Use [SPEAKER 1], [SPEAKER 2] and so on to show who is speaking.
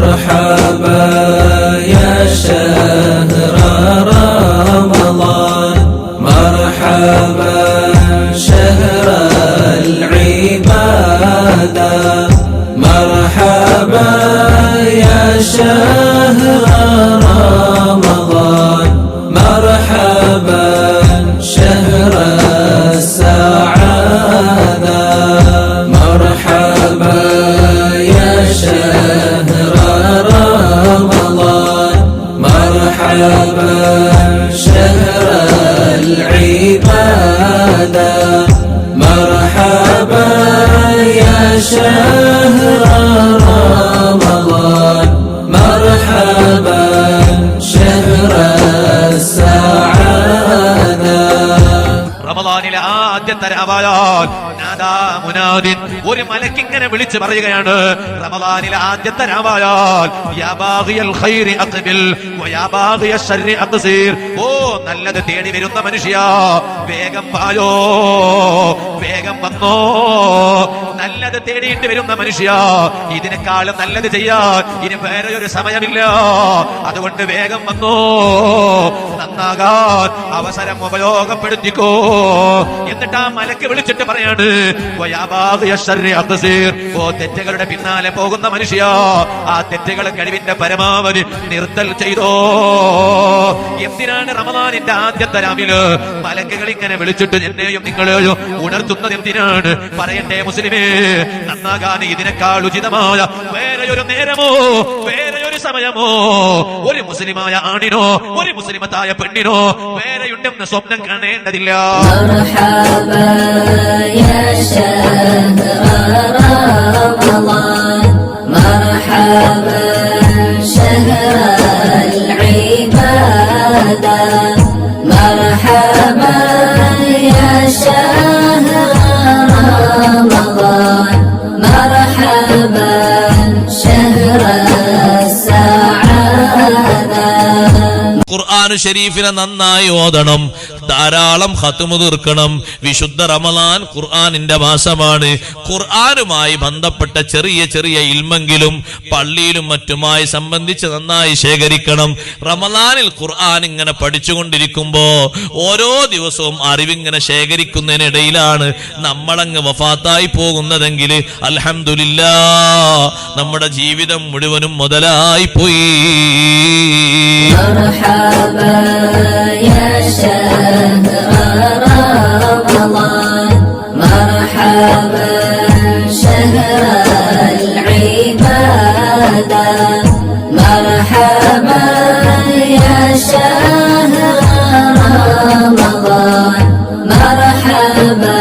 [SPEAKER 1] مرحبا يا شهر رمضان. مرحبا شهر العبادة. مرحبا يا شهر رمضان. مرحبا شهر العبادة. مرحبا يا شهر
[SPEAKER 2] മുനാദിൻ ഒരു മലക്കിങ്ങനെ വിളിച്ചു പറയുകയാണ് റമദാനിലെ ആദ്യത്തെ രാവായാൽ ഓ നല്ലത് തേടി വരുന്ന മനുഷ്യ. വേഗം പായോ വേഗം വന്നോ. നല്ലത് തേടിയിട്ട് വരുന്ന മനുഷ്യ. ഇതിനേക്കാളും നല്ലത് ചെയ്യാൻ ഇനി വേറെ ഒരു സമയമില്ല. അതുകൊണ്ട് വേഗം വന്നോ. നന്നാകാൻ അവസരം ഉപയോഗപ്പെടുത്തിക്കോ. എന്നിട്ട് ആ മലക്ക് വിളിച്ചിട്ട് പറയാണ്. ഓ തെറ്റുകളുടെ പിന്നാലെ പോകുന്ന മനുഷ്യ ആ തെറ്റുകൾ കഴിവിന്റെ പരമാവധി നിർത്തൽ ചെയ്തോ. എന്തിനാണ് റമദാനിന്റെ ആദ്യത്തെ രാമിൽ മലക്കുകൾ ഇങ്ങനെ വിളിച്ചിട്ട് എന്നെയും നിങ്ങളെയും ഉണർത്തുന്നത് എന്തിനാണ് പറയട്ടെ മുസ്ലിമേ നന്നാകാൻ ഇതിനേക്കാൾ ഉചിതമായ വേറെ ഒരു നേരമോ വേറെ ഒരു സമയമോ ഒരു മുസ്ലിമായ ആണിനോ ഒരു മുസ്ലിമത്തായ പെണ്ണിനോ വേറെയുണ്ടെന്ന് സ്വപ്നം കാണേണ്ടതില്ല
[SPEAKER 3] مرحبا يا شهر رمضان
[SPEAKER 4] ഖുർആാനു ഷരീഫിനെ നന്നായി ഓതണം. ധാരാളം ഹത്തുമു തീർക്കണം. വിശുദ്ധ റമലാൻ ഖുർആാനിന്റെ മാസമാണ്. ഖുർആാനുമായി ബന്ധപ്പെട്ട ചെറിയ ചെറിയ ഇൽമെങ്കിലും പള്ളിയിലും മറ്റുമായി സംബന്ധിച്ച് നന്നായി ശേഖരിക്കണം. റമലാനിൽ ഖുർആൻ ഇങ്ങനെ പഠിച്ചുകൊണ്ടിരിക്കുമ്പോ ഓരോ ദിവസവും അറിവിങ്ങനെ ശേഖരിക്കുന്നതിനിടയിലാണ് നമ്മളങ്ങ് വഫാത്തായി പോകുന്നതെങ്കിൽ അലഹമില്ല നമ്മുടെ ജീവിതം മുഴുവനും മുതലായി പോയി
[SPEAKER 3] شهر العبادة مرحبا يا شهر رمضان. مرحبا